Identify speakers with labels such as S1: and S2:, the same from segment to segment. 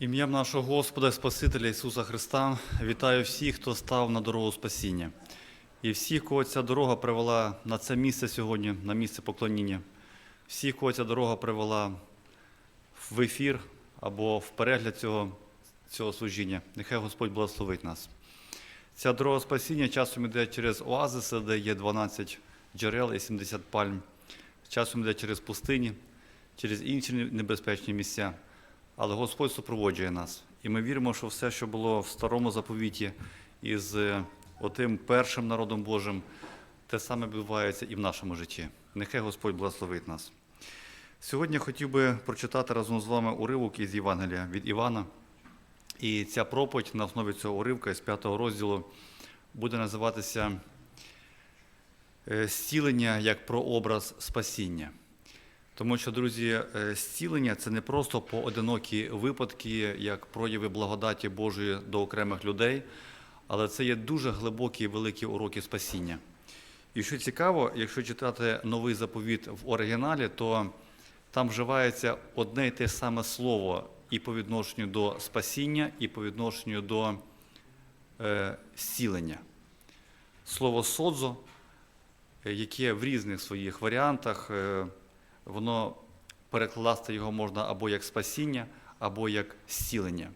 S1: Ім'ям нашого Господа і Спасителя Ісуса Христа вітаю всіх, хто став на дорогу спасіння. І всіх, кого ця дорога привела на це місце сьогодні, на місце поклоніння. Всіх, кого ця дорога привела в ефір або в перегляд цього, цього служіння. Нехай Господь благословить нас. Ця дорога спасіння часом йде через оазиси, де є 12 джерел і 70 пальм. Часом йде через пустині, через інші небезпечні місця. Але Господь супроводжує нас. І ми віримо, що все, що було в старому заповіті із е, отим першим народом Божим, те саме відбувається і в нашому житті. Нехай Господь благословить нас. Сьогодні хотів би прочитати разом з вами уривок із Євангелія від Івана. І ця проповідь на основі цього уривка із п'ятого розділу буде називатися е, Зцілення як прообраз спасіння. Тому що, друзі, е, зцілення це не просто поодинокі випадки, як прояви благодаті Божої до окремих людей, але це є дуже глибокі і великі уроки спасіння. І що цікаво, якщо читати новий заповіт в оригіналі, то там вживається одне й те саме слово і по відношенню до спасіння, і по відношенню до е, зцілення. Слово содзо, е, яке в різних своїх варіантах, е, воно перекласти його можна або як спасіння, або як зцілення.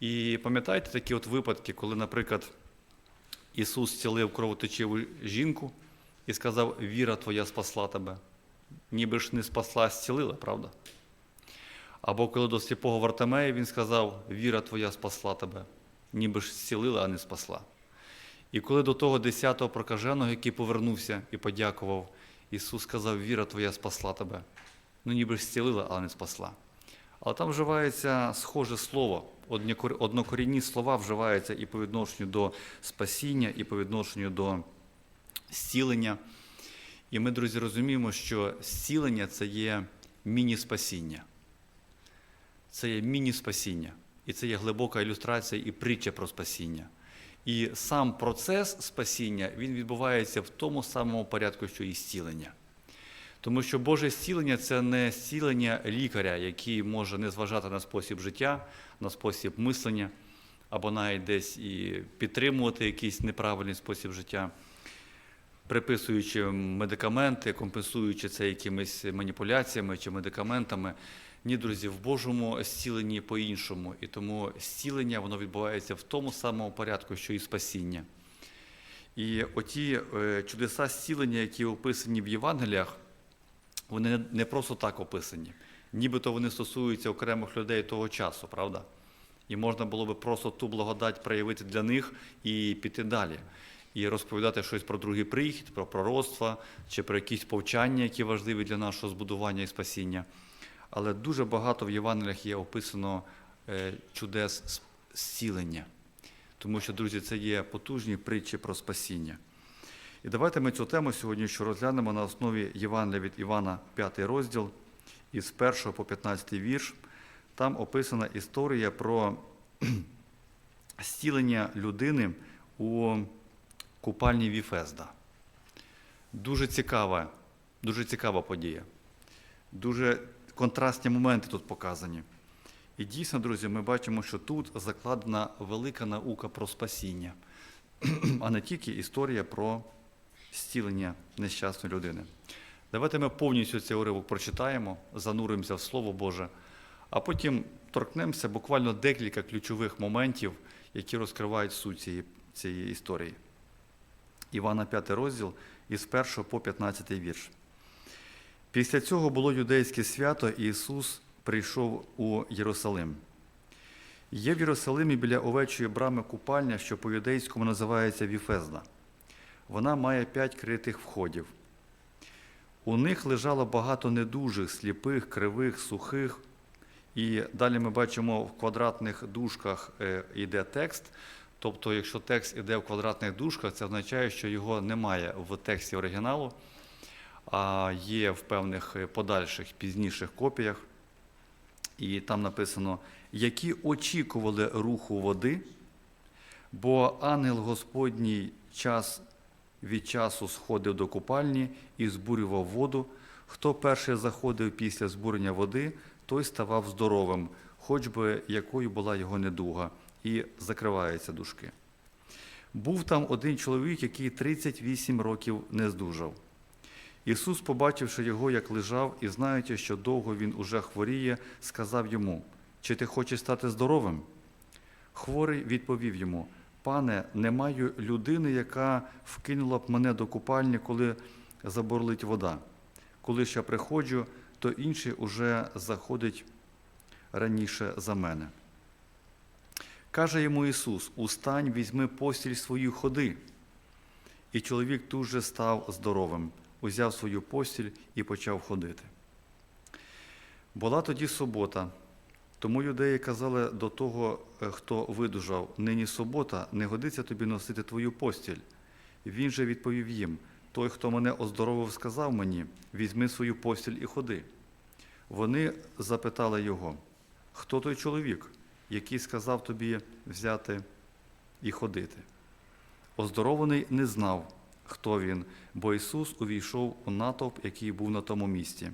S1: І пам'ятаєте такі от випадки, коли, наприклад, Ісус зцілив кровотечиву жінку і сказав: Віра твоя спасла тебе. Ніби ж не спасла, а зцілила, правда? Або коли до сліпого Вартамея він сказав: Віра твоя спасла тебе, ніби ж зцілила, а не спасла. І коли до того десятого прокаженого, який повернувся і подякував, Ісус сказав, віра твоя спасла тебе. Ну, ніби ж зцілила, але не спасла. Але там вживається схоже слово, однокорінні слова вживаються і по відношенню до спасіння, і по відношенню до зцілення. І ми, друзі, розуміємо, що зцілення це є міні-спасіння. Це є міні-спасіння. І це є глибока ілюстрація і притча про спасіння. І сам процес спасіння він відбувається в тому самому порядку, що і зцілення. Тому що Боже зцілення це не зцілення лікаря, який може не зважати на спосіб життя, на спосіб мислення, або навіть десь і підтримувати якийсь неправильний спосіб життя, приписуючи медикаменти, компенсуючи це якимись маніпуляціями чи медикаментами. Ні, друзі, в Божому зціленні по-іншому. І тому зцілення воно відбувається в тому самому порядку, що і спасіння. І оті е, чудеса зцілення, які описані в Євангеліях, вони не просто так описані. Нібито вони стосуються окремих людей того часу, правда? І можна було би просто ту благодать проявити для них і піти далі. І розповідати щось про другий прихід, про пророцтва чи про якісь повчання, які важливі для нашого збудування і спасіння. Але дуже багато в Євангеліях є описано е, чудес зцілення. Тому що, друзі, це є потужні притчі про спасіння. І давайте ми цю тему сьогодні що розглянемо на основі Євангелія від Івана, 5 розділ, із 1 по 15 вірш. Там описана історія про зцілення людини у купальні Віфезда. Дуже цікава, дуже цікава подія. Дуже контрастні моменти тут показані. І дійсно, друзі, ми бачимо, що тут закладена велика наука про спасіння, а не тільки історія про зцілення нещасної людини. Давайте ми повністю цей уривок прочитаємо, зануримося в Слово Боже, а потім торкнемося буквально декілька ключових моментів, які розкривають суть цієї, цієї історії. Івана 5 розділ із 1 по 15 вірш. Після цього було юдейське свято, і Ісус прийшов у Єрусалим. Є в Єрусалимі біля овечої брами купальня, що по-юдейському називається Віфезда. Вона має п'ять критих входів. У них лежало багато недужих, сліпих, кривих, сухих. І далі ми бачимо в квадратних дужках е, йде текст. Тобто, якщо текст іде в квадратних дужках, це означає, що його немає в тексті оригіналу, а є в певних е, подальших пізніших копіях. І там написано, які очікували руху води, бо ангел Господній час від часу сходив до купальні і збурював воду. Хто перший заходив після збурення води, той ставав здоровим, хоч би якою була його недуга, і закриваються дужки. Був там один чоловік, який 38 років не здужав. Ісус, побачивши його, як лежав, і знаючи, що довго він уже хворіє, сказав йому: Чи ти хочеш стати здоровим? Хворий відповів йому: Пане, не маю людини, яка вкинула б мене до купальні, коли заборлить вода. Коли ж я приходжу, то інший уже заходить раніше за мене. Каже йому Ісус: Устань, візьми постіль свою ходи. І чоловік тут же став здоровим, узяв свою постіль і почав ходити. Була тоді субота, тому юдеї казали до того, е, хто видужав, нині субота, не годиться тобі носити твою постіль. Він же відповів їм: Той, хто мене оздоровив, сказав мені, візьми свою постіль і ходи. Вони запитали його, хто той чоловік, який сказав тобі взяти і ходити. Оздорований не знав, хто він, бо Ісус увійшов у натовп, який був на тому місці.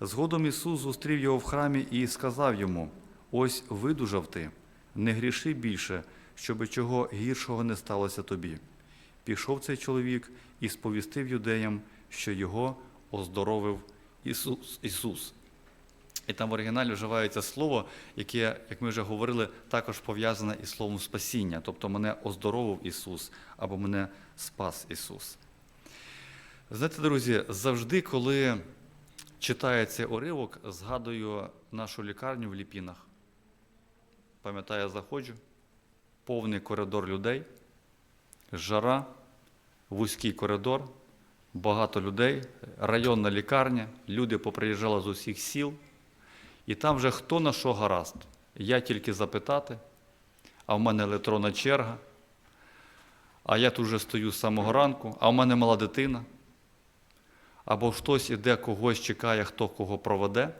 S1: Згодом Ісус зустрів його в храмі і сказав йому: Ось видужав ти, не гріши більше, щоби чого гіршого не сталося тобі. Пішов цей чоловік і сповістив юдеям, що його оздоровив Ісус. Ісус. І там в оригіналі вживається слово, яке, як ми вже говорили, також пов'язане із словом спасіння, тобто мене оздоровив Ісус або мене спас Ісус. Знаєте, друзі, завжди, коли читаю цей уривок, згадую нашу лікарню в Ліпінах. Пам'ятаю, заходжу, повний коридор людей, жара, вузький коридор, багато людей, районна лікарня, люди поприїжджали з усіх сіл. І там вже хто на що гаразд. Я тільки запитати, а в мене електронна черга, а я тут вже стою з самого ранку, а в мене мала дитина. Або хтось іде, когось чекає, хто кого проведе.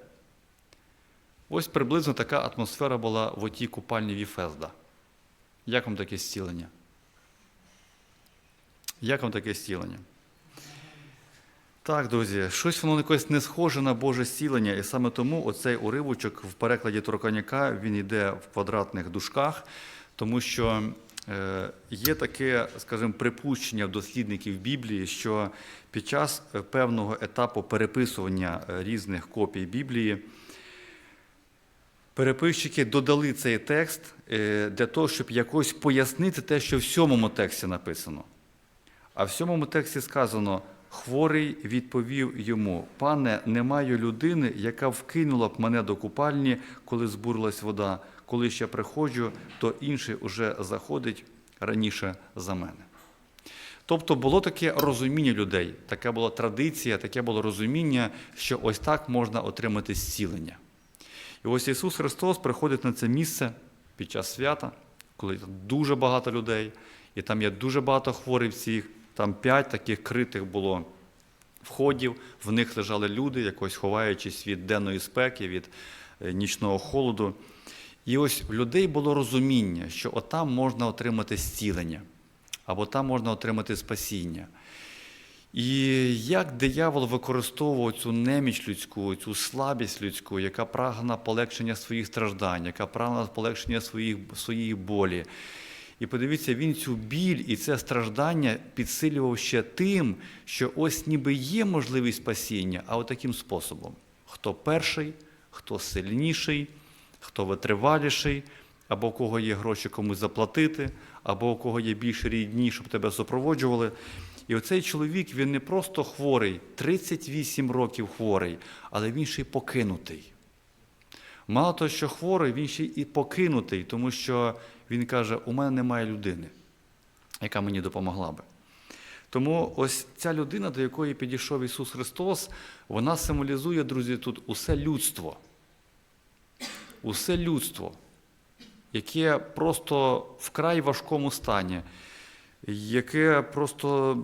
S1: Ось приблизно така атмосфера була в отій купальні Віфезда. Як вам таке зцілення? Як вам таке зцілення? Так, друзі, щось воно якось не схоже на Боже зцілення, і саме тому оцей уривочок в перекладі Турканяка він йде в квадратних дужках, тому що е, є таке, скажімо, припущення дослідників Біблії, що під час е, певного етапу переписування е, різних копій Біблії переписчики додали цей текст для того, щоб якось пояснити те, що в сьомому тексті написано. А в сьомому тексті сказано. Хворий відповів йому: Пане, не маю людини, яка вкинула б мене до купальні, коли збурилась вода. Коли ще приходжу, то інший уже заходить раніше за мене. Тобто було таке розуміння людей, така була традиція, таке було розуміння, що ось так можна отримати зцілення. І ось Ісус Христос приходить на це місце під час свята, коли дуже багато людей, і там є дуже багато хворих всіх. Там п'ять таких критих було входів, в них лежали люди, якось ховаючись від денної спеки, від нічного холоду. І ось в людей було розуміння, що отам можна отримати зцілення, або там можна отримати спасіння. І як диявол використовував цю неміч людську, цю слабість людську, яка прагне полегшення своїх страждань, яка прагне полегшення своїх, своєї болі. І подивіться, він цю біль і це страждання підсилював ще тим, що ось ніби є можливість спасіння, а от таким способом: хто перший, хто сильніший, хто витриваліший, або у кого є гроші комусь заплатити, або у кого є більше рідні, щоб тебе супроводжували. І оцей чоловік він не просто хворий, 38 років хворий, але він ще й покинутий. Мало того, що хворий, він ще і покинутий, тому що він каже: у мене немає людини, яка мені допомогла би. Тому ось ця людина, до якої підійшов Ісус Христос, вона символізує, друзі, тут усе людство. Усе людство, яке просто вкрай важкому стані, яке просто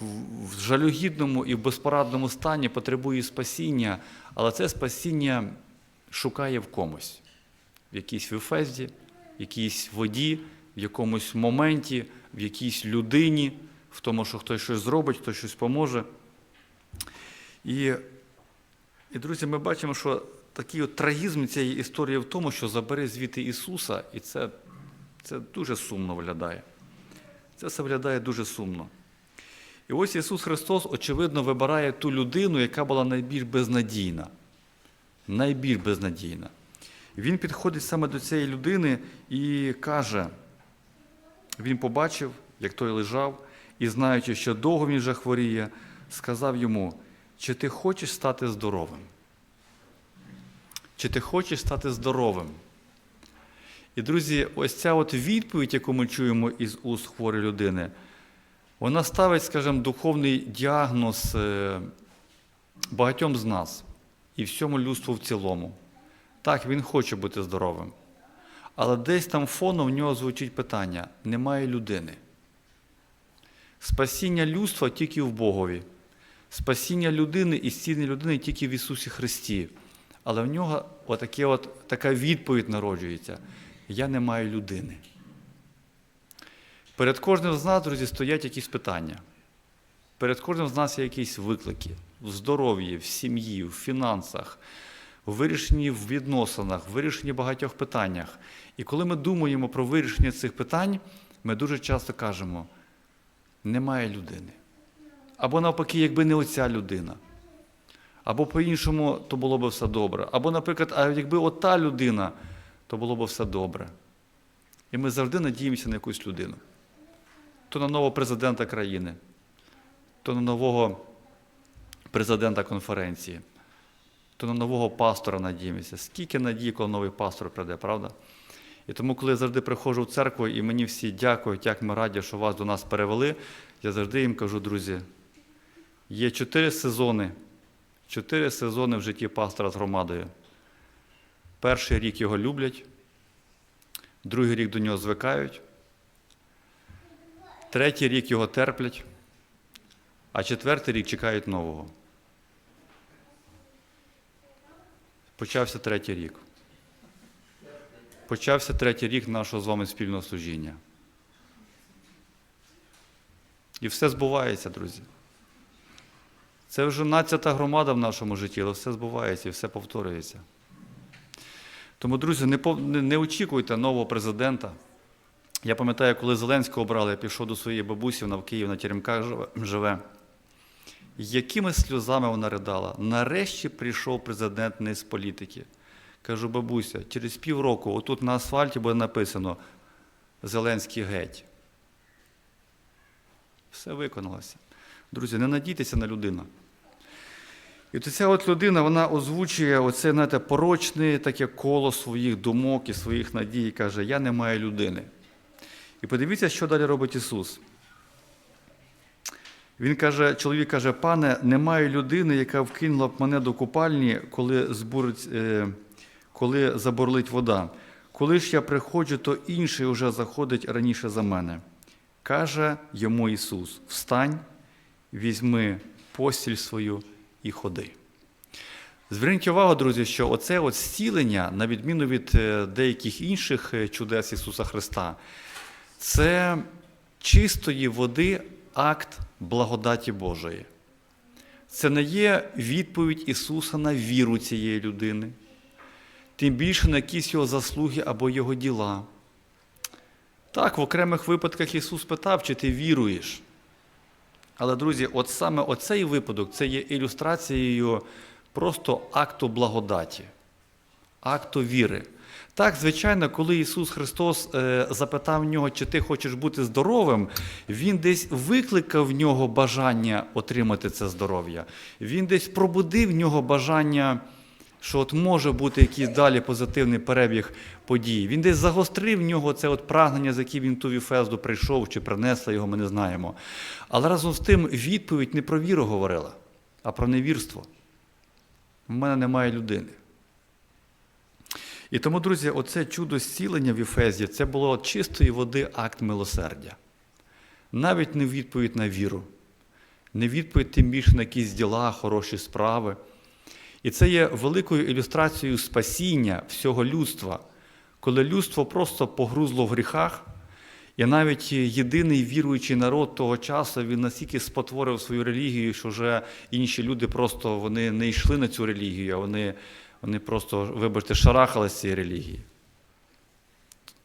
S1: в жалюгідному і в безпорадному стані потребує спасіння, але це спасіння шукає в комусь, в якійсь віфезді, в якійсь воді, в якомусь моменті, в якійсь людині, в тому, що хтось щось зробить, хтось щось поможе. І І, друзі, ми бачимо, що такий от трагізм цієї історії в тому, що забери звідти Ісуса, і це, це дуже сумно виглядає. Це все виглядає дуже сумно. І ось Ісус Христос, очевидно, вибирає ту людину, яка була найбільш безнадійна. Найбільш безнадійна. Він підходить саме до цієї людини і каже: він побачив, як той лежав, і знаючи, що довго він вже хворіє, сказав йому: чи ти хочеш стати здоровим? Чи ти хочеш стати здоровим? І, друзі, ось ця от відповідь, яку ми чуємо із уст хворої людини, вона ставить, скажімо, духовний діагноз е, багатьом з нас і всьому людству в цілому. Так, він хоче бути здоровим. Але десь там фоном в нього звучить питання: немає людини. Спасіння людства тільки в Богові. Спасіння людини і зцілення людини тільки в Ісусі Христі. Але в нього отаке от, така відповідь народжується: Я не маю людини. Перед кожним з нас, друзі, стоять якісь питання. Перед кожним з нас є якісь виклики в здоров'ї, в сім'ї, в фінансах, в вирішенні в відносинах, в багатьох питаннях. І коли ми думаємо про вирішення цих питань, ми дуже часто кажемо: немає людини. Або навпаки, якби не оця людина. Або по-іншому, то було б все добре. Або, наприклад, а якби ота людина, то було б все добре. І ми завжди надіємося на якусь людину. То на нового президента країни, то на нового президента конференції, то на нового пастора надіємося. Скільки надії, коли новий пастор прийде, правда? І тому, коли я завжди приходжу в церкву, і мені всі дякують, як ми раді, що вас до нас перевели, я завжди їм кажу, друзі, є чотири сезони, чотири сезони в житті пастора з громадою. Перший рік його люблять, другий рік до нього звикають, третій рік його терплять, а четвертий рік чекають нового. Почався третій рік. Почався третій рік нашого з вами спільного служіння. І все збувається, друзі. Це вже надцята громада в нашому житті, але все збувається і все повторюється. Тому, друзі, не, не, очікуйте нового президента. Я пам'ятаю, коли Зеленського обрали, я пішов до своєї бабусі, вона в Києві на Теремках живе. Якими сльозами вона ридала? Нарешті прийшов президент не з політики. Кажу, бабуся, через півроку отут на асфальті буде написано Зеленський геть. Все виконалося. Друзі, не надійтеся на людину. І от ця от людина, вона озвучує оце, знаєте, порочне таке коло своїх думок і своїх надій, і каже, я не маю людини. І подивіться, що далі робить Ісус. Він каже, чоловік каже, пане, немає людини, яка вкинула б мене до купальні, коли, збурить, е, коли заборлить вода. Коли ж я приходжу, то інший уже заходить раніше за мене. Каже йому Ісус: Встань, візьми постіль свою і ходи. Зверніть увагу, друзі, що оце от зцілення, на відміну від е, деяких інших е, чудес Ісуса Христа, це чистої води акт благодаті Божої. Це не є відповідь Ісуса на віру цієї людини, тим більше на якісь його заслуги або його діла. Так, в окремих випадках Ісус питав, чи ти віруєш. Але, друзі, от саме оцей випадок це є ілюстрацією просто акту благодаті, акту віри. Так, звичайно, коли Ісус Христос е, запитав нього, чи ти хочеш бути здоровим, Він десь викликав в нього бажання отримати це здоров'я. Він десь пробудив в нього бажання, що от може бути якийсь далі позитивний перебіг подій. Він десь загострив в нього це от прагнення, з яким він ту Віфезду прийшов, чи принесла його, ми не знаємо. Але разом з тим відповідь не про віру говорила, а про невірство. У мене немає людини. І тому, друзі, оце чудо зцілення в Ефезі це було чистої води акт милосердя. Навіть не відповідь на віру, не відповідь тим більше на якісь діла, хороші справи. І це є великою ілюстрацією спасіння всього людства, коли людство просто погрузло в гріхах, І навіть єдиний віруючий народ того часу він настільки спотворив свою релігію, що вже інші люди просто вони не йшли на цю релігію, а вони, вони просто, вибачте, шарахали з цієї релігії.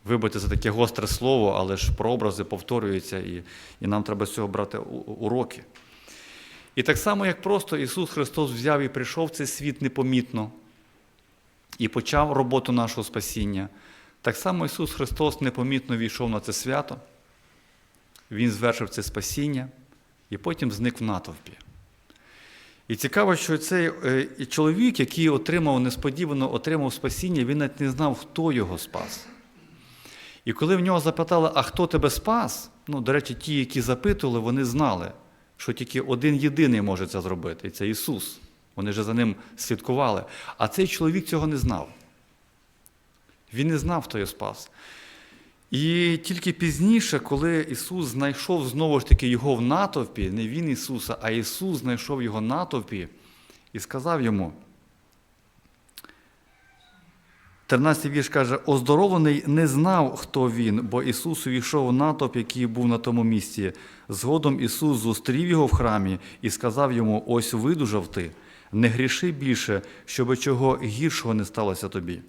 S1: Вибачте, це таке гостре слово, але ж прообрази повторюються, і, і нам треба з цього брати уроки. І так само, як просто Ісус Христос взяв і прийшов в цей світ непомітно і почав роботу нашого спасіння, так само Ісус Христос непомітно війшов на це свято, Він звершив це спасіння і потім зник в натовпі. І цікаво, що цей е, чоловік, який отримав несподівано отримав спасіння, він навіть не знав, хто його спас. І коли в нього запитали, а хто тебе спас, ну, до речі, ті, які запитували, вони знали, що тільки один єдиний може це зробити, і це Ісус. Вони вже за ним слідкували. А цей чоловік цього не знав. Він не знав, хто його спас. І тільки пізніше, коли Ісус знайшов знову ж таки його в натовпі, не Він Ісуса, а Ісус знайшов його в натовпі і сказав йому. 13 вірш каже: оздоровлений не знав, хто він, бо Ісус увійшов у натовп, який був на тому місці. Згодом Ісус зустрів його в храмі і сказав йому: Ось видужав ти, не гріши більше, щоби чого гіршого не сталося тобі.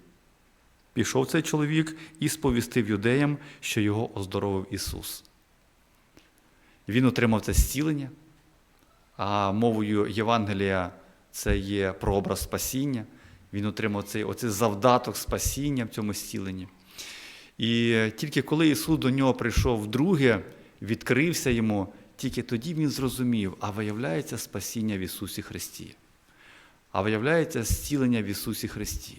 S1: Пішов цей чоловік і сповістив юдеям, що його оздоровив Ісус. Він отримав це зцілення, а мовою Євангелія це є прообраз спасіння. Він отримав цей оцей завдаток спасіння в цьому зціленні. І тільки коли Ісус до нього прийшов вдруге, відкрився йому, тільки тоді він зрозумів, а виявляється спасіння в Ісусі Христі. А виявляється зцілення в Ісусі Христі.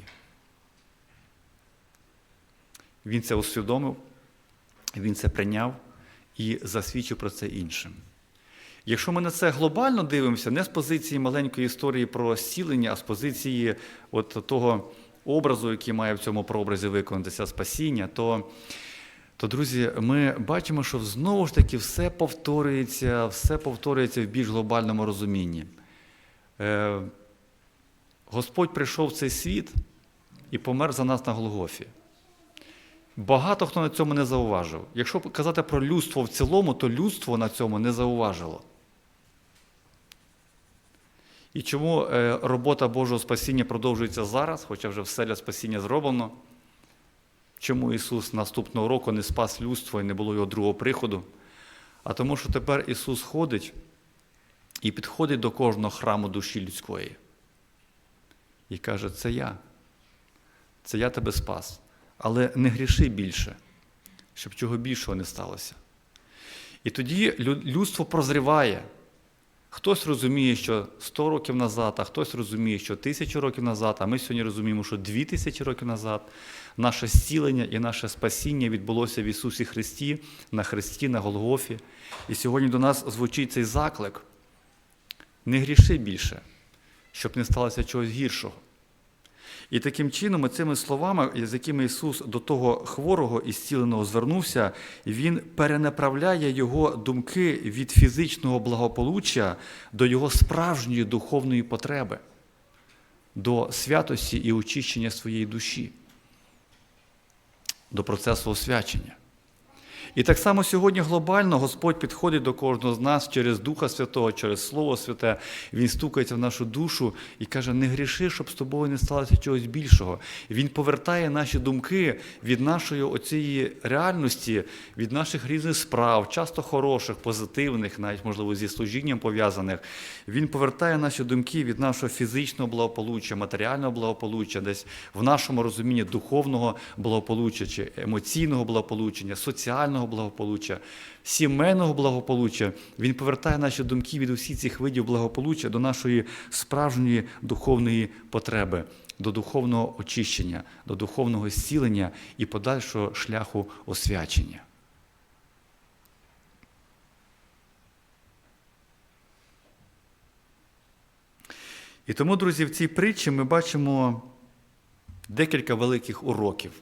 S1: Він це усвідомив, він це прийняв і засвідчив про це іншим. Якщо ми на це глобально дивимося, не з позиції маленької історії про зцілення, а з позиції от того образу, який має в цьому прообразі виконатися спасіння, то, то, друзі, ми бачимо, що знову ж таки все повторюється, все повторюється в більш глобальному розумінні. Е, Господь прийшов в цей світ і помер за нас на Голгофі. Багато хто на цьому не зауважив. Якщо казати про людство в цілому, то людство на цьому не зауважило. І чому е, робота Божого спасіння продовжується зараз, хоча вже все для спасіння зроблено? Чому Ісус наступного року не спас людство і не було його другого приходу? А тому, що тепер Ісус ходить і підходить до кожного храму душі людської. І каже, це я. Це я тебе спас. Але не гріши більше, щоб чого більшого не сталося. І тоді людство прозріває. Хтось розуміє, що 100 років назад, а хтось розуміє, що тисячу років назад, а ми сьогодні розуміємо, що 2000 років назад наше зцілення і наше спасіння відбулося в Ісусі Христі, на Христі, на Голгофі. І сьогодні до нас звучить цей заклик: не гріши більше, щоб не сталося чогось гіршого. І таким чином, цими словами, з якими Ісус до того хворого і зціленого звернувся, Він перенаправляє його думки від фізичного благополуччя до його справжньої духовної потреби, до святості і очищення своєї душі, до процесу освячення. І так само сьогодні глобально Господь підходить до кожного з нас через Духа Святого, через Слово Святе. Він стукається в нашу душу і каже: не гріши, щоб з тобою не сталося чогось більшого. Він повертає наші думки від нашої оцієї реальності, від наших різних справ, часто хороших, позитивних, навіть можливо зі служінням пов'язаних. Він повертає наші думки від нашого фізичного благополуччя, матеріального благополуччя, десь в нашому розумінні духовного благополуччя чи емоційного благополуччя, соціального благополуччя, сімейного благополуччя. Він повертає наші думки від усіх цих видів благополуччя до нашої справжньої духовної потреби, до духовного очищення, до духовного зцілення і подальшого шляху освячення. І тому, друзі, в цій притчі ми бачимо декілька великих уроків.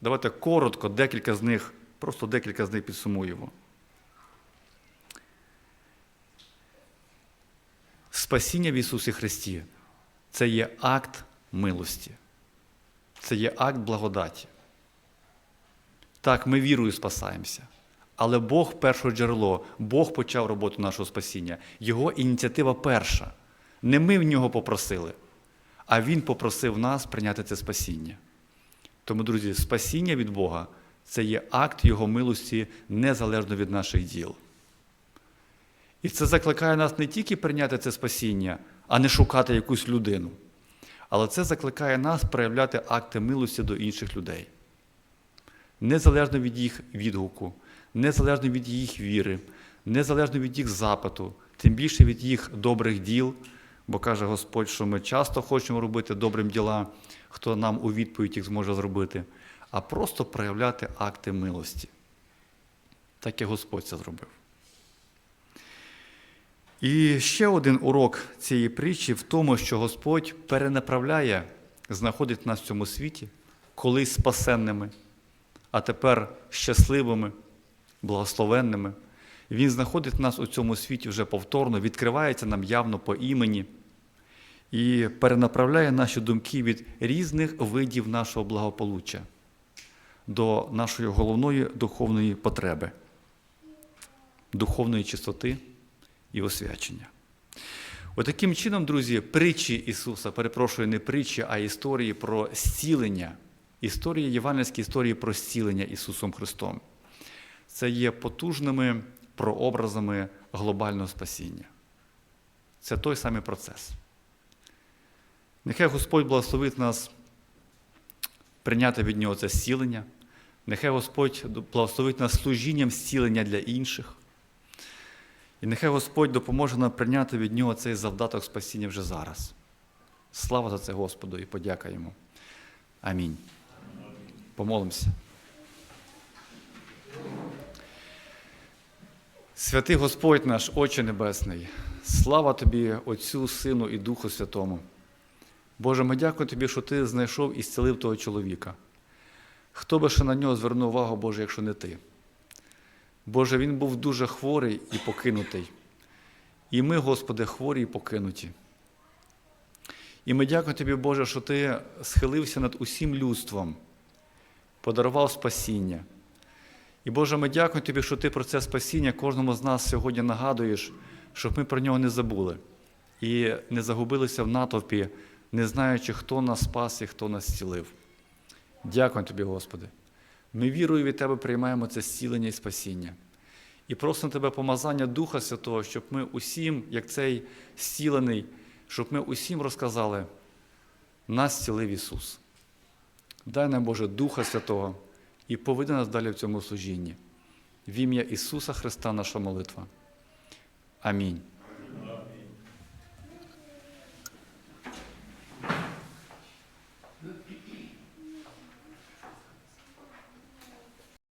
S1: Давайте коротко, декілька з них, просто декілька з них підсумуємо. Спасіння в Ісусі Христі це є акт милості, це є акт благодаті. Так, ми вірою спасаємося, Але Бог перше джерело, Бог почав роботу нашого спасіння. Його ініціатива перша. Не ми в нього попросили, а Він попросив нас прийняти це спасіння. Тому, друзі, спасіння від Бога це є акт Його милості незалежно від наших діл. І це закликає нас не тільки прийняти це спасіння, а не шукати якусь людину. Але це закликає нас проявляти акти милості до інших людей. Незалежно від їх відгуку, незалежно від їх віри, незалежно від їх запиту, тим більше від їх добрих діл, бо каже Господь, що ми часто хочемо робити добрим діла, хто нам у відповідь їх зможе зробити, а просто проявляти акти милості. Так як Господь це зробив. І ще один урок цієї притчі в тому, що Господь перенаправляє, знаходить нас в цьому світі, колись спасенними, а тепер щасливими, благословенними. Він знаходить нас у цьому світі вже повторно, відкривається нам явно по імені і перенаправляє наші думки від різних видів нашого благополуччя до нашої головної духовної потреби, духовної чистоти і освячення. Отаким чином, друзі, притчі Ісуса, перепрошую, не притчі, а історії про зцілення, історії, євангельські історії про зцілення Ісусом Христом. Це є потужними прообразами глобального спасіння. Це той самий процес. Нехай Господь благословить нас прийняти від Нього це зцілення. Нехай Господь благословить нас служінням зцілення для інших. І нехай Господь допоможе нам прийняти від Нього цей завдаток спасіння вже зараз. Слава за це Господу і подяка Йому. Амінь. Помолимося. Святий Господь наш, Отче Небесний, слава Тобі, Отцю, Сину і Духу Святому. Боже, ми дякуємо Тобі, що Ти знайшов і зцілив того чоловіка. Хто би ще на нього звернув увагу, Боже, якщо не ти? Боже, він був дуже хворий і покинутий. І ми, Господи, хворі і покинуті. І ми дякуємо Тобі, Боже, що Ти схилився над усім людством, подарував спасіння. І Боже, ми дякуємо Тобі, що Ти про це спасіння кожному з нас сьогодні нагадуєш, щоб ми про нього не забули і не загубилися в натовпі, не знаючи, хто нас спас і хто нас зцілив. Дякую Тобі, Господи. Ми вірою від Тебе приймаємо це зцілення і спасіння. І просимо Тебе помазання Духа Святого, щоб ми усім, як цей зцілений, щоб ми усім розказали, нас зцілив Ісус. Дай нам, Боже, Духа Святого і поведи нас далі в цьому служінні. В ім'я Ісуса Христа наша молитва. Амінь.